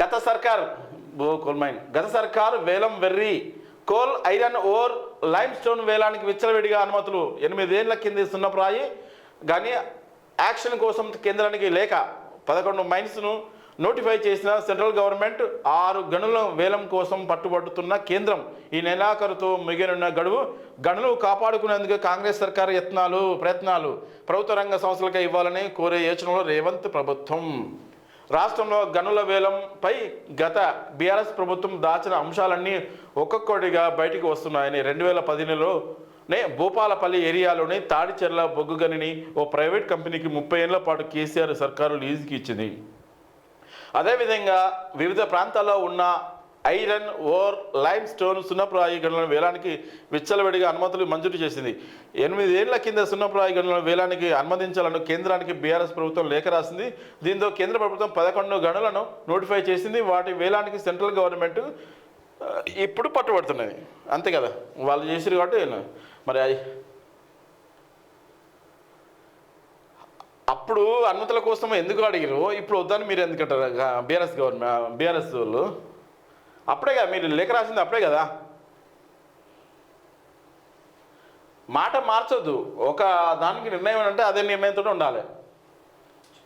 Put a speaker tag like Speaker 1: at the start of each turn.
Speaker 1: గత సర్కార్ coal mine. గత సర్కార్ వేలం వెర్రి coal iron ore limestone వేలానికి విచ్చలవిడిగా అనుమతులు ఎనిమిదేళ్ళ కింద సున్నప్రాయి. కానీ యాక్షన్ కోసం కేంద్రానికి లేక పదకొండు మైన్స్ను నోటిఫై చేసిన సెంట్రల్ గవర్నమెంట్ ఆరు గనుల వేలం కోసం పట్టుబడుతున్న కేంద్రం ఈ నెలాఖరుతో మిగిలిన గడువు. గనులు కాపాడుకునేందుకు కాంగ్రెస్ సర్కార్ యత్నాలు ప్రయత్నాలు. ప్రభుత్వ రంగ సంస్థలకే ఇవ్వాలని కోరే యోచనలో రేవంత్ ప్రభుత్వం. రాష్ట్రంలో గనుల వేలంపై గత బీఆర్ఎస్ ప్రభుత్వం దాచిన అంశాలన్నీ ఒక్కొక్కటిగా బయటికి వస్తున్నాయని రెండు వేల పదిహేనులోనే భూపాలపల్లి ఏరియాలోని తాడిచెర్ల బొగ్గు గనిని ఓ ప్రైవేట్ కంపెనీకి ముప్పై ఏళ్ళ పాటు కేసీఆర్ సర్కారు లీజుకి ఇచ్చింది. అదేవిధంగా వివిధ ప్రాంతాల్లో ఉన్న ఐరన్ ఓర్ లైమ్ స్టోన్ సున్నప్రాయి గనులను వేలానికి విచ్చలవిడిగా అనుమతులు మంజూరు చేసింది. ఎనిమిదేళ్ళ కింద సున్నప్రాయి గనులను వేలానికి అనుమతించాలని కేంద్రానికి బీఆర్ఎస్ ప్రభుత్వం లేఖ రాసింది. దీంతో కేంద్ర ప్రభుత్వం పదకొండు గనులను నోటిఫై చేసింది. వాటి వేలానికి సెంట్రల్ గవర్నమెంట్ ఇప్పుడు పట్టుబడుతున్నది. అంతే కదా? వాళ్ళు చేసిరు కాబట్టి మరి అప్పుడు అనుమతుల కోసం ఎందుకు అడిగారు ఇప్పుడు వద్దని మీరు ఎందుకంటారు బీఆర్ఎస్ గవర్నమెంట్ బీఆర్ఎస్ వాళ్ళు? అప్పుడే కదా మీరు లేఖ రాసింది అప్పుడే కదా. మాట మార్చొద్దు. ఒక దానికి నిర్ణయం అంటే అదే నిర్ణయంతో ఉండాలి.